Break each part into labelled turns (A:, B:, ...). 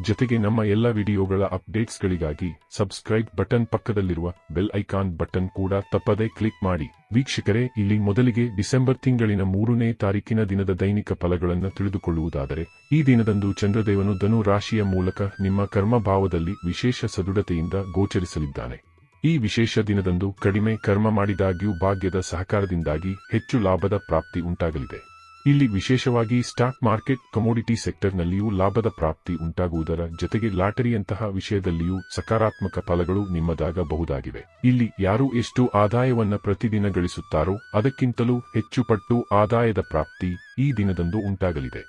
A: ಜೊತೆಗೆ ನಮ್ಮ ಎಲ್ಲ ವಿಡಿಯೋಗಳ ಅಪ್ಡೇಟ್ಸ್ಗಳಿಗಾಗಿ ಸಬ್ಸ್ಕ್ರೈಬ್ ಬಟನ್ ಪಕ್ಕದಲ್ಲಿರುವ ಬೆಲ್ ಐಕಾನ್ ಬಟನ್ ಕೂಡ ತಪ್ಪದೇ ಕ್ಲಿಕ್ ಮಾಡಿ. ವೀಕ್ಷಕರೇ, ಇಲ್ಲಿ ಮೊದಲಿಗೆ ಡಿಸೆಂಬರ್ ತಿಂಗಳಿನ ಮೂರನೇ ತಾರೀಕಿನ ದಿನದ ದೈನಿಕ ಫಲಗಳನ್ನು ತಿಳಿದುಕೊಳ್ಳುವುದಾದರೆ, ಈ ದಿನದಂದು ಚಂದ್ರದೇವನು ಧನು ರಾಶಿಯ ಮೂಲಕ ನಿಮ್ಮ ಕರ್ಮಭಾವದಲ್ಲಿ ವಿಶೇಷ ಸದೃಢತೆಯಿಂದ ಗೋಚರಿಸಲಿದ್ದಾನೆ. ಈ ವಿಶೇಷ ದಿನದಂದು ಕಡಿಮೆ ಕರ್ಮ ಮಾಡಿದಾಗ್ಯೂ ಭಾಗ್ಯದ ಸಹಕಾರದಿಂದಾಗಿ ಹೆಚ್ಚು ಲಾಭದ ಪ್ರಾಪ್ತಿ ಉಂಟಾಗಲಿದೆ. ಇಲ್ಲಿ ವಿಶೇಷವಾಗಿ ಸ್ಟಾಕ್ ಮಾರ್ಕೆಟ್ ಕಮೋಡಿಟಿ ಸೆಕ್ಟರ್ನಲ್ಲಿಯೂ ಲಾಭದ ಪ್ರಾಪ್ತಿ ಉಂಟಾಗುವುದರ ಜೊತೆಗೆ ಲಾಟರಿಯಂತಹ ವಿಷಯದಲ್ಲಿಯೂ ಸಕಾರಾತ್ಮಕ ಫಲಗಳು ನಿಮ್ಮದಾಗಬಹುದಾಗಿವೆ. ಇಲ್ಲಿ ಯಾರು ಎಷ್ಟು ಆದಾಯವನ್ನ ಪ್ರತಿದಿನ ಗಳಿಸುತ್ತಾರೋ ಅದಕ್ಕಿಂತಲೂ ಹೆಚ್ಚು ಪಟ್ಟು ಆದಾಯದ ಪ್ರಾಪ್ತಿ ಈ ದಿನದಂದು ಉಂಟಾಗಲಿದೆ.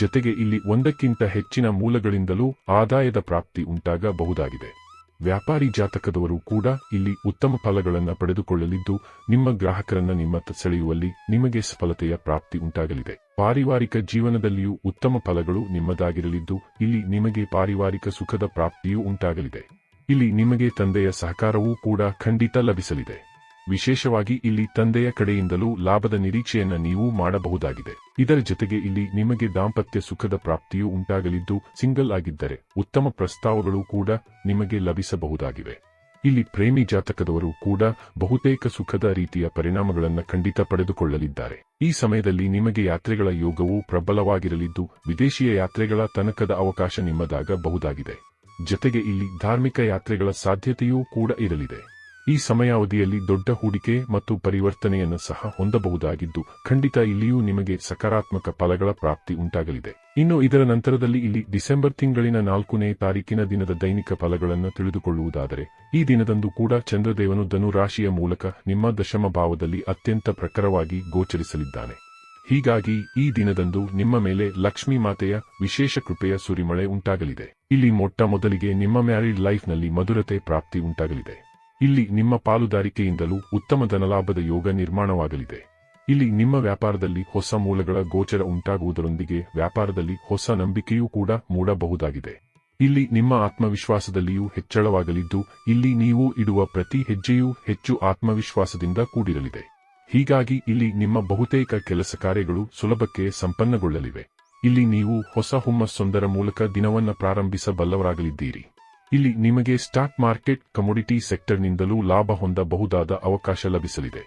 A: ಜೊತೆಗೆ ಇಲ್ಲಿ ಒಂದಕ್ಕಿಂತ ಹೆಚ್ಚಿನ ಮೂಲಗಳಿಂದಲೂ ಆದಾಯದ ಪ್ರಾಪ್ತಿ ಉಂಟಾಗಬಹುದಾಗಿದೆ. ವ್ಯಾಪಾರಿ ಜಾತಕದವರು ಕೂಡ ಇಲ್ಲಿ ಉತ್ತಮ ಫಲಗಳನ್ನು ಪಡೆದುಕೊಳ್ಳಲಿದ್ದು, ನಿಮ್ಮ ಗ್ರಾಹಕರನ್ನ ನಿಮ್ಮತ್ತ ಸೆಳೆಯುವಲ್ಲಿ ನಿಮಗೆ ಸಫಲತೆಯ ಪ್ರಾಪ್ತಿ ಉಂಟಾಗಲಿದೆ. ಪಾರಿವಾರಿಕ ಜೀವನದಲ್ಲಿಯೂ ಉತ್ತಮ ಫಲಗಳು ನಿಮ್ಮದಾಗಿರಲಿದ್ದು, ಇಲ್ಲಿ ನಿಮಗೆ ಪಾರಿವಾರಿಕ ಸುಖದ ಪ್ರಾಪ್ತಿಯೂ ಉಂಟಾಗಲಿದೆ. ಇಲ್ಲಿ ನಿಮಗೆ ತಂದೆಯ ಸಹಕಾರವೂ ಕೂಡ ಖಂಡಿತ ಲಭಿಸಲಿದೆ. ವಿಶೇಷವಾಗಿ ಇಲ್ಲಿ ತಂದೆಯ ಕಡೆಯಿಂದಲೂ ಲಾಭದ ನಿರೀಕ್ಷೆಯನ್ನ ನೀವು ಮಾಡಬಹುದಾಗಿದೆ. ಇದರ ಜೊತೆಗೆ ಇಲ್ಲಿ ನಿಮಗೆ ದಾಂಪತ್ಯ ಸುಖದ ಪ್ರಾಪ್ತಿಯೂ ಉಂಟಾಗಲಿದ್ದು, ಸಿಂಗಲ್ ಆಗಿದ್ದರೆ ಉತ್ತಮ ಪ್ರಸ್ತಾವಗಳು ಕೂಡ ನಿಮಗೆ ಲಭಿಸಬಹುದಾಗಿವೆ. ಇಲ್ಲಿ ಪ್ರೇಮಿ ಜಾತಕದವರು ಕೂಡ ಬಹುತೇಕ ಸುಖದ ರೀತಿಯ ಪರಿಣಾಮಗಳನ್ನು ಖಂಡಿತ ಪಡೆದುಕೊಳ್ಳಲಿದ್ದಾರೆ. ಈ ಸಮಯದಲ್ಲಿ ನಿಮಗೆ ಯಾತ್ರೆಗಳ ಯೋಗವು ಪ್ರಬಲವಾಗಿರಲಿದ್ದು, ವಿದೇಶಿಯ ಯಾತ್ರೆಗಳ ತನಕದ ಅವಕಾಶ ನಿಮ್ಮದಾಗಬಹುದಾಗಿದೆ. ಜೊತೆಗೆ ಇಲ್ಲಿ ಧಾರ್ಮಿಕ ಯಾತ್ರೆಗಳ ಸಾಧ್ಯತೆಯೂ ಕೂಡ ಇರಲಿದೆ. ಈ ಸಮಯಾವಧಿಯಲ್ಲಿ ದೊಡ್ಡ ಹೂಡಿಕೆ ಮತ್ತು ಪರಿವರ್ತನೆಯನ್ನು ಸಹ ಹೊಂದಬಹುದಾಗಿದ್ದು, ಖಂಡಿತ ಇಲ್ಲಿಯೂ ನಿಮಗೆ ಸಕಾರಾತ್ಮಕ ಫಲಗಳ ಪ್ರಾಪ್ತಿ ಉಂಟಾಗಲಿದೆ. ಇನ್ನು ಇದರ ನಂತರದಲ್ಲಿ ಇಲ್ಲಿ ಡಿಸೆಂಬರ್ ತಿಂಗಳಿನ ನಾಲ್ಕನೇ ತಾರೀಕಿನ ದಿನದ ದೈನಿಕ ಫಲಗಳನ್ನು ತಿಳಿದುಕೊಳ್ಳುವುದಾದರೆ, ಈ ದಿನದಂದು ಕೂಡ ಚಂದ್ರದೇವನು ಧನುರಾಶಿಯ ಮೂಲಕ ನಿಮ್ಮ ದಶಮ ಭಾವದಲ್ಲಿ ಅತ್ಯಂತ ಪ್ರಖರವಾಗಿ ಗೋಚರಿಸಲಿದ್ದಾನೆ. ಹೀಗಾಗಿ ಈ ದಿನದಂದು ನಿಮ್ಮ ಮೇಲೆ ಲಕ್ಷ್ಮೀ ಮಾತೆಯ ವಿಶೇಷ ಕೃಪೆಯ ಸುರಿಮಳೆ ಉಂಟಾಗಲಿದೆ. ಇಲ್ಲಿ ಮೊಟ್ಟ ಮೊದಲಿಗೆ ನಿಮ್ಮ ಮ್ಯಾರಿಡ್ ಲೈಫ್ನಲ್ಲಿ ಮಧುರತೆ ಪ್ರಾಪ್ತಿ ಉಂಟಾಗಲಿದೆ. ಇಲ್ಲಿ ನಿಮ್ಮ ಪಾಲುದಾರಿಕೆಯಿಂದಲೂ ಉತ್ತಮ ಧನಲಾಭದ ಯೋಗ ನಿರ್ಮಾಣವಾಗಲಿದೆ. ಇಲ್ಲಿ ನಿಮ್ಮ ವ್ಯಾಪಾರದಲ್ಲಿ ಹೊಸ ಮೂಲಗಳ ಗೋಚರ ಉಂಟಾಗುವುದರೊಂದಿಗೆ ವ್ಯಾಪಾರದಲ್ಲಿ ಹೊಸ ನಂಬಿಕೆಯೂ ಕೂಡ ಮೂಡಬಹುದಾಗಿದೆ. ಇಲ್ಲಿ ನಿಮ್ಮ ಆತ್ಮವಿಶ್ವಾಸದಲ್ಲಿಯೂ ಹೆಚ್ಚಳವಾಗಲಿದ್ದು, ಇಲ್ಲಿ ನೀವು ಇಡುವ ಪ್ರತಿ ಹೆಜ್ಜೆಯೂ ಹೆಚ್ಚು ಆತ್ಮವಿಶ್ವಾಸದಿಂದ ಕೂಡಿರಲಿದೆ. ಹೀಗಾಗಿ ಇಲ್ಲಿ ನಿಮ್ಮ ಬಹುತೇಕ ಕೆಲಸ ಕಾರ್ಯಗಳು ಸುಲಭಕ್ಕೆ ಸಂಪನ್ನಗೊಳ್ಳಲಿವೆ. ಇಲ್ಲಿ ನೀವು ಹೊಸ ಹುಮ್ಮಸ್ಸೊಂದರ ಮೂಲಕ ದಿನವನ್ನು ಪ್ರಾರಂಭಿಸಬಲ್ಲವರಾಗಲಿದ್ದೀರಿ. ಇಲ್ಲಿ ನಿಮಗೆ ಸ್ಟಾಕ್ ಮಾರ್ಕೆಟ್ ಕಮೋಡಿಟಿ ಸೆಕ್ಟರ್ನಿಂದಲೂ ಲಾಭ ಹೊಂದಬಹುದಾದ ಅವಕಾಶ ಲಭಿಸಲಿದೆ.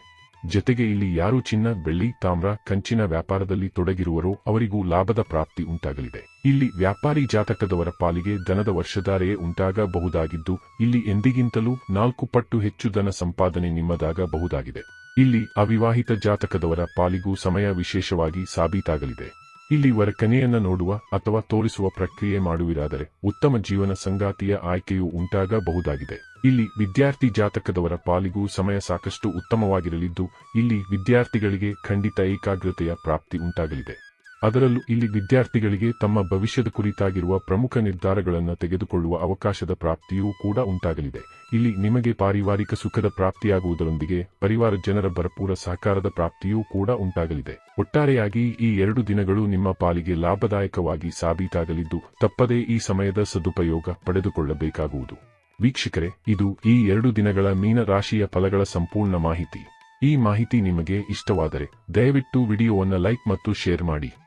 A: ಜತೆಗೆ ಇಲ್ಲಿ ಯಾರು ಚಿನ್ನ, ಬೆಳ್ಳಿ, ತಾಮ್ರ, ಕಂಚಿನ ವ್ಯಾಪಾರದಲ್ಲಿ ತೊಡಗಿರುವರೋ ಅವರಿಗೂ ಲಾಭದ ಪ್ರಾಪ್ತಿ ಉಂಟಾಗಲಿದೆ. ಇಲ್ಲಿ ವ್ಯಾಪಾರಿ ಜಾತಕದವರ ಪಾಲಿಗೆ ದನದ ವರ್ಷಧಾರೆಯೇ ಉಂಟಾಗಬಹುದಾಗಿದ್ದು, ಇಲ್ಲಿ ಎಂದಿಗಿಂತಲೂ ನಾಲ್ಕು ಪಟ್ಟು ಹೆಚ್ಚು ಧನ ಸಂಪಾದನೆ ನಿಮ್ಮದಾಗಬಹುದಾಗಿದೆ. ಇಲ್ಲಿ ಅವಿವಾಹಿತ ಜಾತಕದವರ ಪಾಲಿಗೂ ಸಮಯ ವಿಶೇಷವಾಗಿ ಸಾಬೀತಾಗಲಿದೆ. ಇಲ್ಲಿ ವರಕನೆಯನ್ನ ನೋಡುವ ಅಥವಾ ತೋರಿಸುವ ಪ್ರಕ್ರಿಯೆ ಮಾಡುವಿರಾದರೆ ಉತ್ತಮ ಜೀವನ ಸಂಗಾತಿಯ ಆಯ್ಕೆಯು ಉಂಟಾಗಬಹುದಾಗಿದೆ. ಇಲ್ಲಿ ವಿದ್ಯಾರ್ಥಿ ಜಾತಕದವರ ಪಾಲಿಗೂ ಸಮಯ ಸಾಕಷ್ಟು ಉತ್ತಮವಾಗಿರಲಿದ್ದು, ಇಲ್ಲಿ ವಿದ್ಯಾರ್ಥಿಗಳಿಗೆ ಖಂಡಿತ ಏಕಾಗ್ರತೆಯ ಪ್ರಾಪ್ತಿ ಉಂಟಾಗಲಿದೆ. ಅದರಲ್ಲೂ ಇಲ್ಲಿ ವಿದ್ಯಾರ್ಥಿಗಳಿಗೆ ತಮ್ಮ ಭವಿಷ್ಯದ ಕುರಿತಾಗಿರುವ ಪ್ರಮುಖ ನಿರ್ಧಾರಗಳನ್ನು ತೆಗೆದುಕೊಳ್ಳುವ ಅವಕಾಶದ ಪ್ರಾಪ್ತಿಯೂ ಕೂಡ ಉಂಟಾಗಲಿದೆ. ಇಲ್ಲಿ ನಿಮಗೆ ಪಾರಿವಾರಿಕ ಸುಖದ ಪ್ರಾಪ್ತಿಯಾಗುವುದರೊಂದಿಗೆ ಪರಿವಾರ ಜನರ ಭರಪೂರ ಸಹಕಾರದ ಪ್ರಾಪ್ತಿಯೂ ಕೂಡ ಉಂಟಾಗಲಿದೆ. ಒಟ್ಟಾರೆಯಾಗಿ ಈ ಎರಡು ದಿನಗಳು ನಿಮ್ಮ ಪಾಲಿಗೆ ಲಾಭದಾಯಕವಾಗಿ ಸಾಬೀತಾಗಲಿದ್ದು ತಪ್ಪದೇ ಈ ಸಮಯದ ಸದುಪಯೋಗ ಪಡೆದುಕೊಳ್ಳಬೇಕಾಗುವುದು. ವೀಕ್ಷಕರೇ, ಇದು ಈ ಎರಡು ದಿನಗಳ ಮೀನ ರಾಶಿಯ ಫಲಗಳ ಸಂಪೂರ್ಣ ಮಾಹಿತಿ. ಈ ಮಾಹಿತಿ ನಿಮಗೆ ಇಷ್ಟವಾದರೆ ದಯವಿಟ್ಟು ವಿಡಿಯೋವನ್ನು ಲೈಕ್ ಮತ್ತು ಶೇರ್ ಮಾಡಿ.